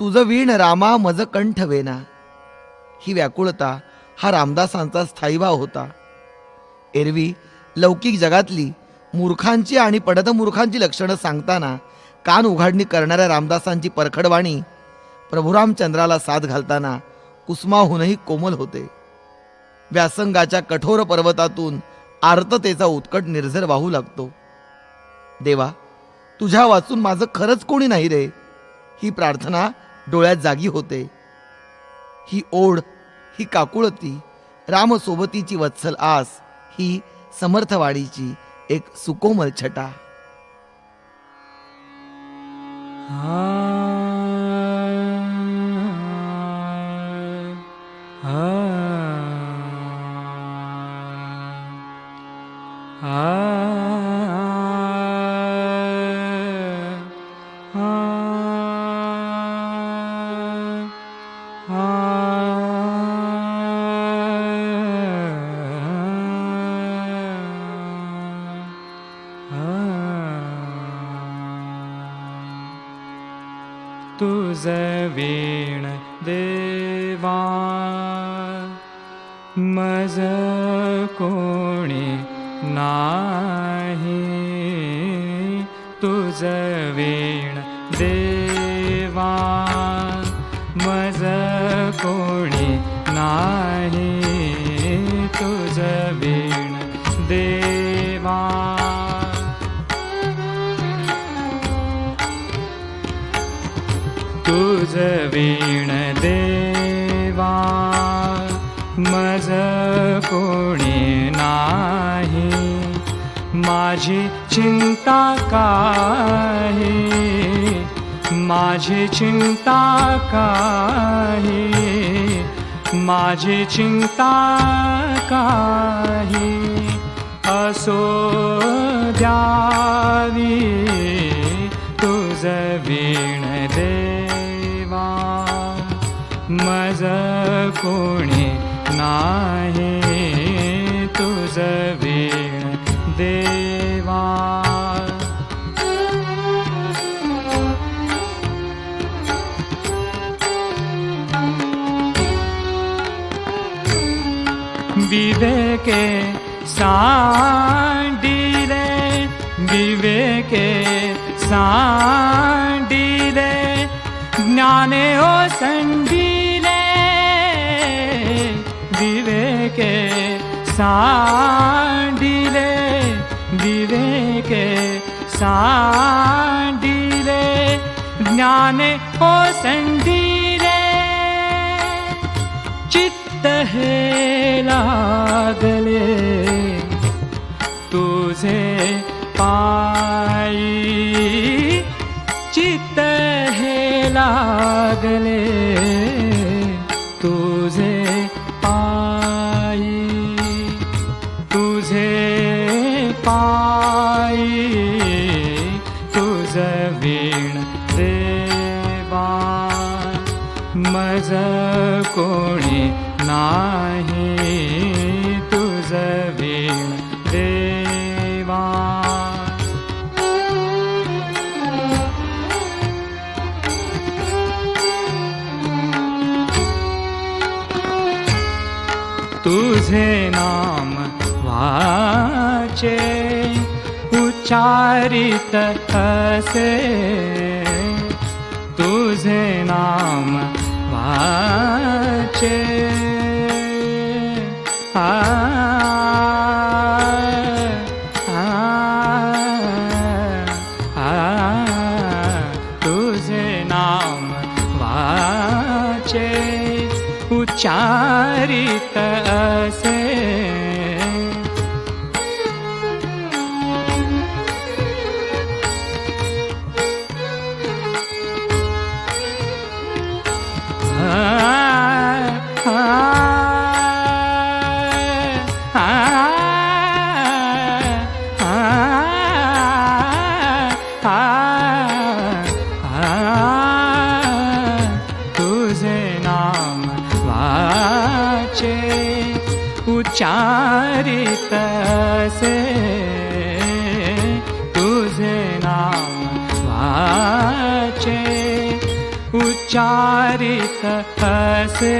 तुझं वीण रामा मज कंठ वेना. ही व्याकुळता हा रामदासांचा स्थायीभाव होता. एरवी लौकिक जगातली मूर्खांची आणि पडतमूर्खांची लक्षणं सांगताना कान उघाडणी करणाऱ्या रामदासांची परखडवाणी प्रभुरामचंद्राला साथ घालताना कुसमाहूनही कोमल होते. व्यासंगाच्या कठोर पर्वतातून आर्ततेचा उत्कट निर्झर वाहू लागतो. देवा तुझ्या वाचून माझं खरंच कोणी नाही रे? ही प्रार्थना डोळ्यात जागी होते ही ओढ ही काकुळती रामसोबतीची वत्सल आस ही समर्थवाडीची एक सुकोमल छटा तुझ वीण देवा। मज कोणी नाही। तुझ वीण देवा। मज कोणी नाही। तुझ वीण देवा। तुझ वीण देवा मज कोणी नाही माझी चिंता काही माझी चिंता काही माझी चिंता काही असो द्यावी. कोणी नाही तुझ वीण देवा. विवेके सांडिले विवेके सांडिले ज्ञाने ओ संडी विवेके सांडिले विवेके सांडिले ज्ञाने ओ संडिले चित्त हे लागले तुझे पायी वीण देवा मज कोणी नाही तुझ वीण देवा. तुझे नाम वाचे उच्चारित असे तुझे नाम वाचे. आ आ, आ, तुझे नाम वाचे. उच्चारित असे. उच्चारितसे विचारित असे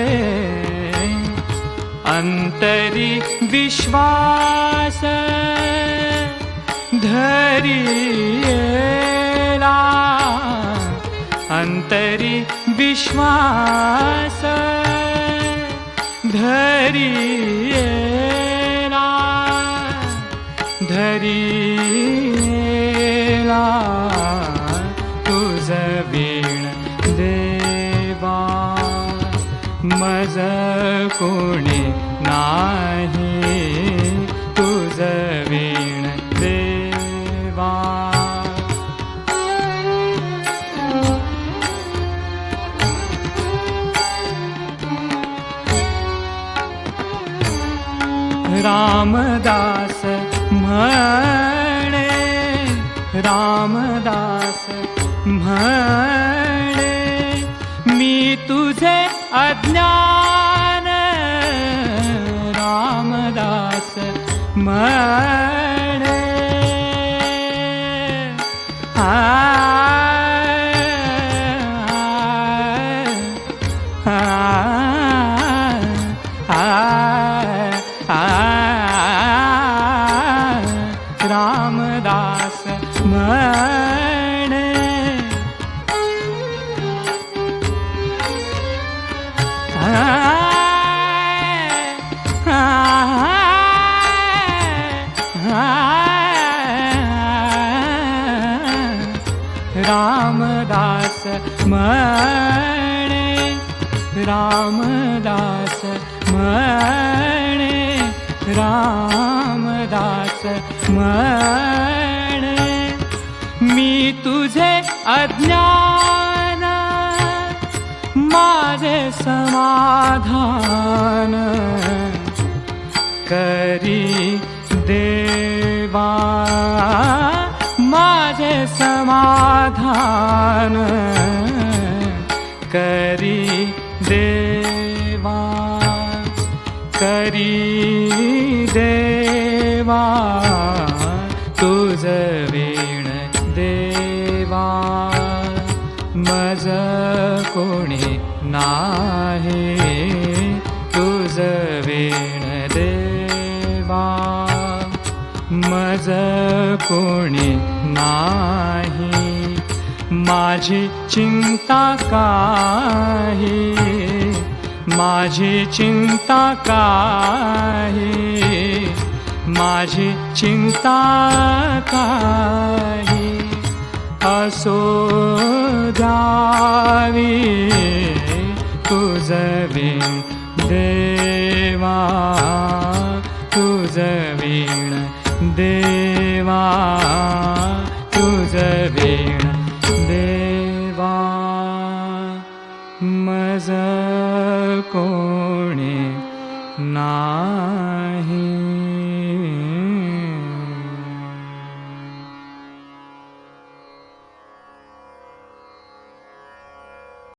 अंतरी विश्वास धरिला अंतरी विश्वास धरियेला धरियेला तुझ माझ कोणी नाही. तुझ वीण देवा. रामदास म्हणे रामदास म्हणे मी तुझे अज्ञान रामदास म्हणे आ, रामदास म्हणे रामदास म्हणे रामदास म्हणे मी तुझे अज्ञान माझे समाधान करी देवा। माझे समा समाधान करी देवा करी देवा तुझ वीण देवा मज कोणी नाही तुझ वीण देवा मज कोणी नाही. माझी चिंता काही माझी चिंता काही माझी चिंता काही असो द्यावी तुझ मज कोणी नाही